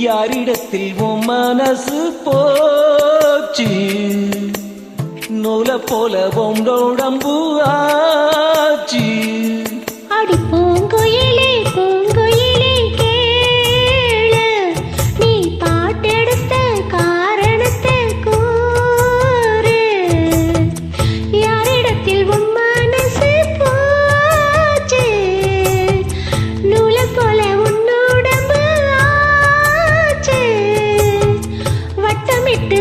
யாரிடத்தில் உன் மனசு போச்சு? நூல போல உடம்பு ஆச்சு. அடிப்போம்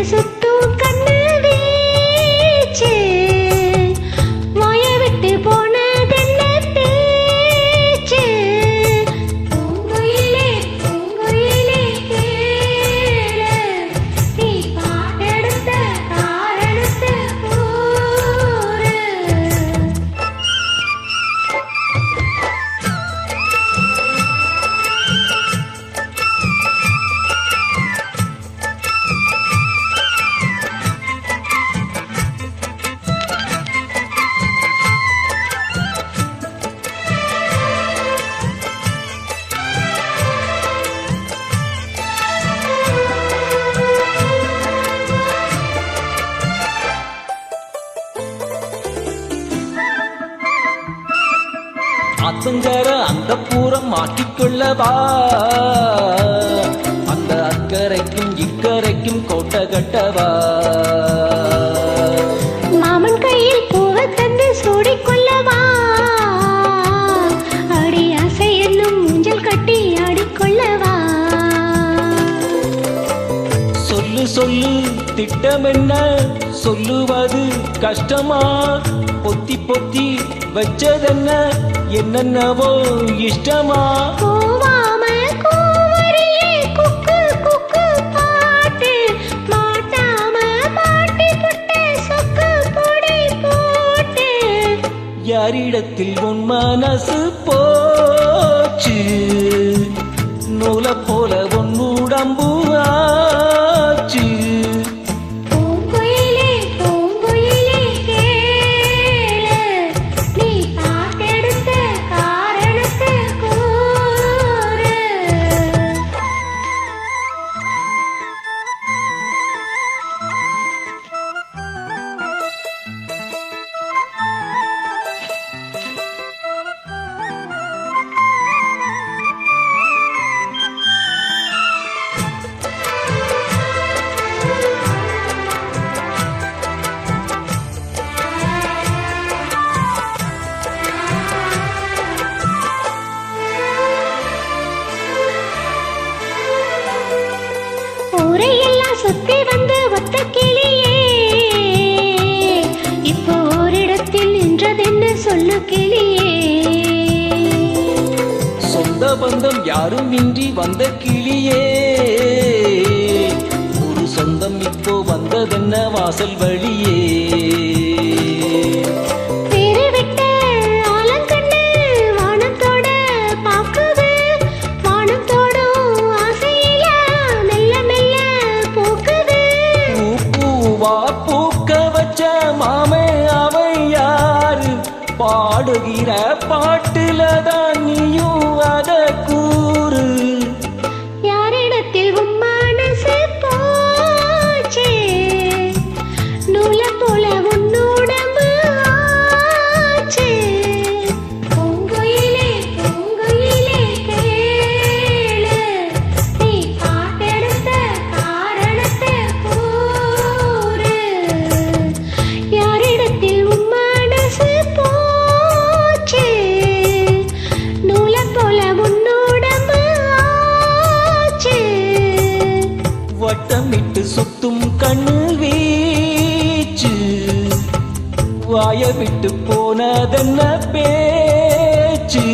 Rất அசங்கர அந்த பூரம் மாட்டிக்கொள்ளவா அந்த அக்கறைக்கும் இக்கரைக்கும் கோட்டை கட்டவா? மாமன் கையில் பூவை தந்து சூடிக்கொள்ளவா? அடி ஆசை என்னும் ஊஞ்சல் கட்டி ஆடிக்கொள்ளவா? சொல்லு சொல்லு திட்டம் என்ன சொல்லுவது கஷ்டமா? பொத்தி பொத்தி வச்சதென்ன? என்னென்னவோ இஷ்டமா? யாரிடத்தில் உன் மனசு போச்சு? நூல போல உன் உடம்பு சுத்தி வந்து ஒத்த கிளியே. இப்போ ஓரிடத்தில் நின்றதென்ன சொல்லு கிளியே. சொந்த பந்தம் யாரும் இன்றி வந்த கிளியே. ஒரு சொந்தம் இப்போ வந்ததென்ன வாசல் வழியே. பாடுகிற பாட்டுல தான் நீயும் அத கூறு வாய விட்டு போனதென்ன பேச்சு?